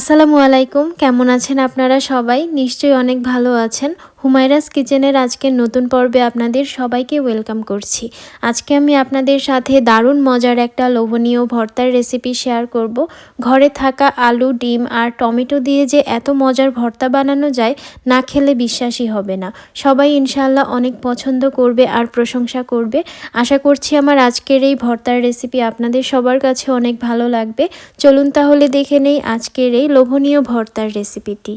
আসসালামু আলাইকুম। কেমন আছেন আপনারা সবাই? নিশ্চয়ই অনেক ভালো আছেন। হুমায়রাস কিচেনের আজকের নতুন পর্বে আপনাদের সবাইকে ওয়েলকাম করছি। আজকে আমি আপনাদের সাথে দারুণ মজার একটা লোভনীয় ভর্তার রেসিপি শেয়ার করব। ঘরে থাকা আলু, ডিম আর টমেটো দিয়ে যে এত মজার ভর্তা বানানো যায়, না খেলে বিশ্বাসই হবে না। সবাই ইনশাল্লাহ অনেক পছন্দ করবে আর প্রশংসা করবে। আশা করছি আমার আজকের এই ভর্তার রেসিপি আপনাদের সবার কাছে অনেক ভালো লাগবে। চলুন তাহলে দেখে নেই আজকের এই লোভনীয় ভর্তার রেসিপিটি।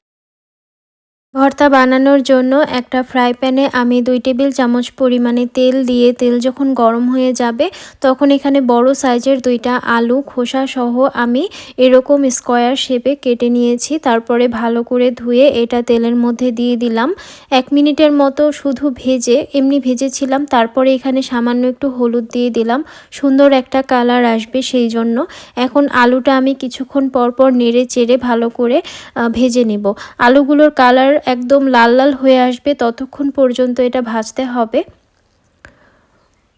ভর্তা বানানোর জন্য একটা ফ্রাই প্যানে আমি দুই টেবিল চামচ পরিমাণে তেল দিয়ে তেল যখন গরম হয়ে যাবে, তখন এখানে বড় সাইজের দুইটা আলু, খোসা সহ আমি এরকম স্কোয়ার শেপে কেটে নিয়েছি। তারপরে ভালো করে ধুয়ে এটা তেলের মধ্যে দিয়ে দিলাম। এক মিনিটের মতো শুধু ভেজে, এমনি ভেজেছিলাম। তারপরে এখানে সামান্য একটু হলুদ দিয়ে দিলাম। সুন্দর একটা কালার আসবে সেই জন্য। এখন আলুটা আমি কিছুক্ষণ পরপর নেড়ে চেড়ে ভালো করে ভেজে নেব। আলুগুলোর কালার একদম লাল লাল হয়ে আসবে, ততক্ষণ পর্যন্ত এটা ভাজতে হবে।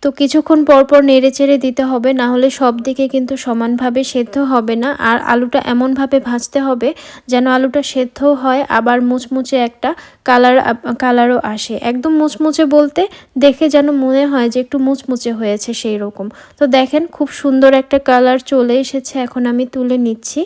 তো কিছুক্ষণ পরপর নেড়ে চেড়ে দিতে হবে, না হলে সব দিকে কিন্তু সমানভাবে সেদ্ধ হবে না। আর আলুটা এমনভাবে ভাজতে হবে যেন আলুটা সেদ্ধও হয়, আবার মুচমুচে একটা কালার কালারও আসে। একদম মুচমুচে বলতে দেখে যেন মনে হয় যে একটু মুচমুচে হয়েছে সেই রকম তো দেখেন খুব সুন্দর একটা কালার চলে এসেছে, এখন আমি তুলে নিচ্ছি।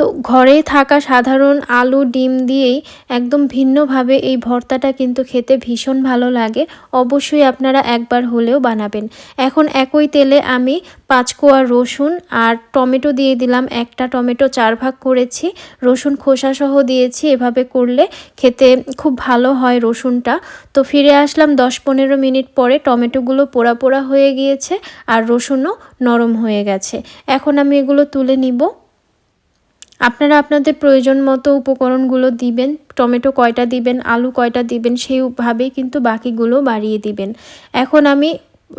তো ঘরে থাকা সাধারণ আলু, ডিম দিয়েই একদম ভিন্নভাবে এই ভর্তাটা কিন্তু খেতে ভীষণ ভালো লাগে। অবশ্যই আপনারা একবার হলেও বানাবেন। এখন একই তেলে আমি পাঁচ কোয়া রসুন আর টমেটো দিয়ে দিলাম একটা টমেটো চার ভাগ করেছি। রসুন খোসাসহ দিয়েছি, এভাবে করলে খেতে খুব ভালো হয় রসুনটা। তো ফিরে আসলাম দশ পনেরো মিনিট পরে, টমেটোগুলো পোড়া পোড়া হয়ে গিয়েছে আর রসুনও নরম হয়ে গেছে। এখন আমি এগুলো তুলে নিব। আপনারা আপনাদের প্রয়োজন মতো উপকরণগুলো দিবেন, টমেটো কয়টা দিবেন, আলু কয়টা দিবেন সেইভাবেই কিন্তু বাকিগুলো বাড়িয়ে দিবেন। এখন আমি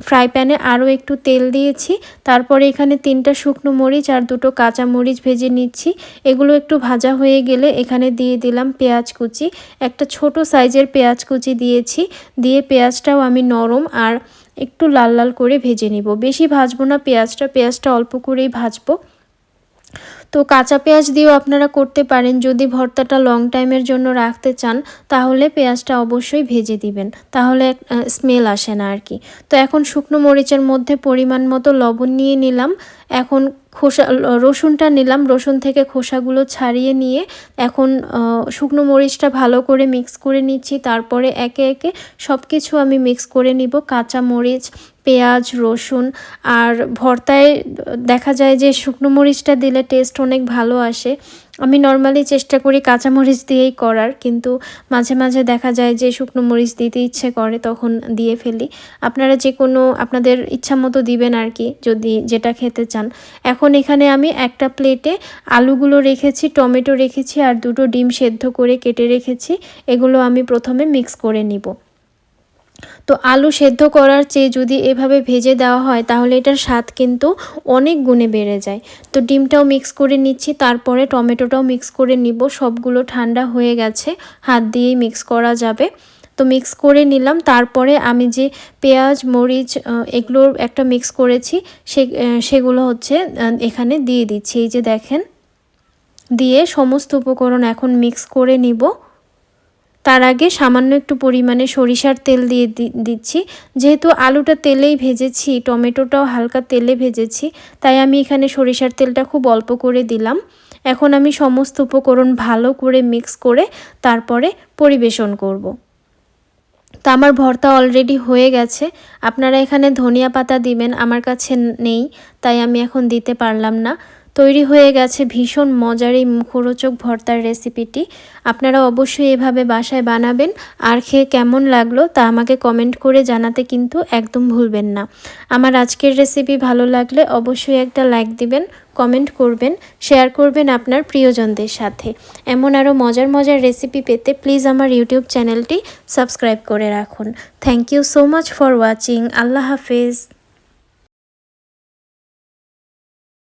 ফ্রাই প্যানে আরও একটু তেল দিয়েছি, তারপরে এখানে তিনটা শুকনো মরিচ আর দুটো কাঁচা মরিচ ভেজে নিচ্ছি। এগুলো একটু ভাজা হয়ে গেলে এখানে দিয়ে দিলাম পেঁয়াজ কুচি। একটা ছোট সাইজের পেঁয়াজ কুচি দিয়েছি, দিয়ে পেঁয়াজটাও আমি নরম আর একটু লাল লাল করে ভেজে নিব। বেশি ভাজবো না পেঁয়াজটা পেঁয়াজটা অল্প করেই ভাজবো। তো কাঁচা পেঁয়াজ দিয়েও আপনারা করতে পারেন। যদি ভর্তাটা লং টাইমের জন্য রাখতে চান, তাহলে পেঁয়াজটা অবশ্যই ভেজে দিবেন। তাহলে স্মেল আসে না আর কি। তো এখন শুকনো মরিচের মধ্যে পরিমাণ মতো লবণ নিয়ে নিলাম। এখন খোসা রসুনটা নিলাম, রসুন থেকে খোসাগুলো ছাড়িয়ে নিয়ে এখন শুকনো মরিচটা ভালো করে মিক্স করে নিচ্ছি। তারপরে একে একে সব কিছু আমি মিক্স করে নিব। কাঁচা মরিচ, পেঁয়াজ, রসুন আর ভর্তায়, দেখা যায় যে শুকনো মরিচটা দিলে টেস্ট অনেক ভালো আসে। আমি নর্মালি চেষ্টা করি কাঁচামরিচ দিয়েই করার, কিন্তু মাঝে মাঝে দেখা যায় যে শুকনো মরিচ দিতে ইচ্ছে করে তখন দিয়ে ফেলি। আপনারা যে কোনো আপনাদের ইচ্ছা মতো দিবেন আর কি, যদি যেটা খেতে চান। এখন এখানে আমি একটা প্লেটে আলুগুলো রেখেছি, টমেটো রেখেছি আর দুটো ডিম সেদ্ধ করে কেটে রেখেছি। এগুলো আমি প্রথমে মিক্স করে নিব। তো আলু সেদ্ধ করার চেয়ে যদি এভাবে ভেজে দেওয়া হয়, তাহলে এটার স্বাদ কিন্তু অনেক গুণে বেড়ে যায়। তো ডিমটাও মিক্স করে নিচ্ছি, তারপরে টমেটোটাও মিক্স করে নিব, সবগুলো ঠান্ডা হয়ে গেছে, হাত দিয়েই মিক্স করা যাবে। তো মিক্স করে নিলাম, তারপরে আমি যে পেঁয়াজ, মরিচ এগুলোর একটা মিক্স করেছি, সে সেগুলো হচ্ছে এখানে দিয়ে দিচ্ছি। এই যে দেখেন, দিয়ে সমস্ত উপকরণ এখন মিক্স করে নিব। তার আগে সামান্য একটু পরিমাণে সরিষার তেল দিয়ে দিচ্ছি। যেহেতু আলুটা তেলেই ভেজেছি, টমেটোটাও হালকা তেলে ভেজেছি, তাই আমি এখানে সরিষার তেলটা খুব অল্প করে দিলাম। এখন আমি সমস্ত উপকরণ ভালো করে মিক্স করে তারপরে পরিবেশন করব। তা আমার ভর্তা অলরেডি হয়ে গেছে। আপনারা এখানে ধনিয়া পাতা দিবেন, আমার কাছে নেই, তাই আমি এখন দিতে পারলাম না। তৈরি হয়ে গেছে ভীষণ মজার এই মুখরোচক ভর্তার রেসিপিটি। আপনারা অবশ্যই এভাবে বাসায় বানাবেন। আর খেয়ে কেমন লাগল তা আমাকে কমেন্ট করে জানাতে কিন্তু একদম ভুলবেন না। আমার আজকের রেসিপি ভালো লাগলে অবশ্যই একটা লাইক দিবেন, কমেন্ট করবেন, শেয়ার করবেন আপনার প্রিয়জনদের সাথে। এমন আরও মজার মজার রেসিপি পেতে প্লিজ আমার ইউটিউব চ্যানেলটি সাবস্ক্রাইব করে রাখুন। Thank you so much for watching. আল্লাহ হাফেজ।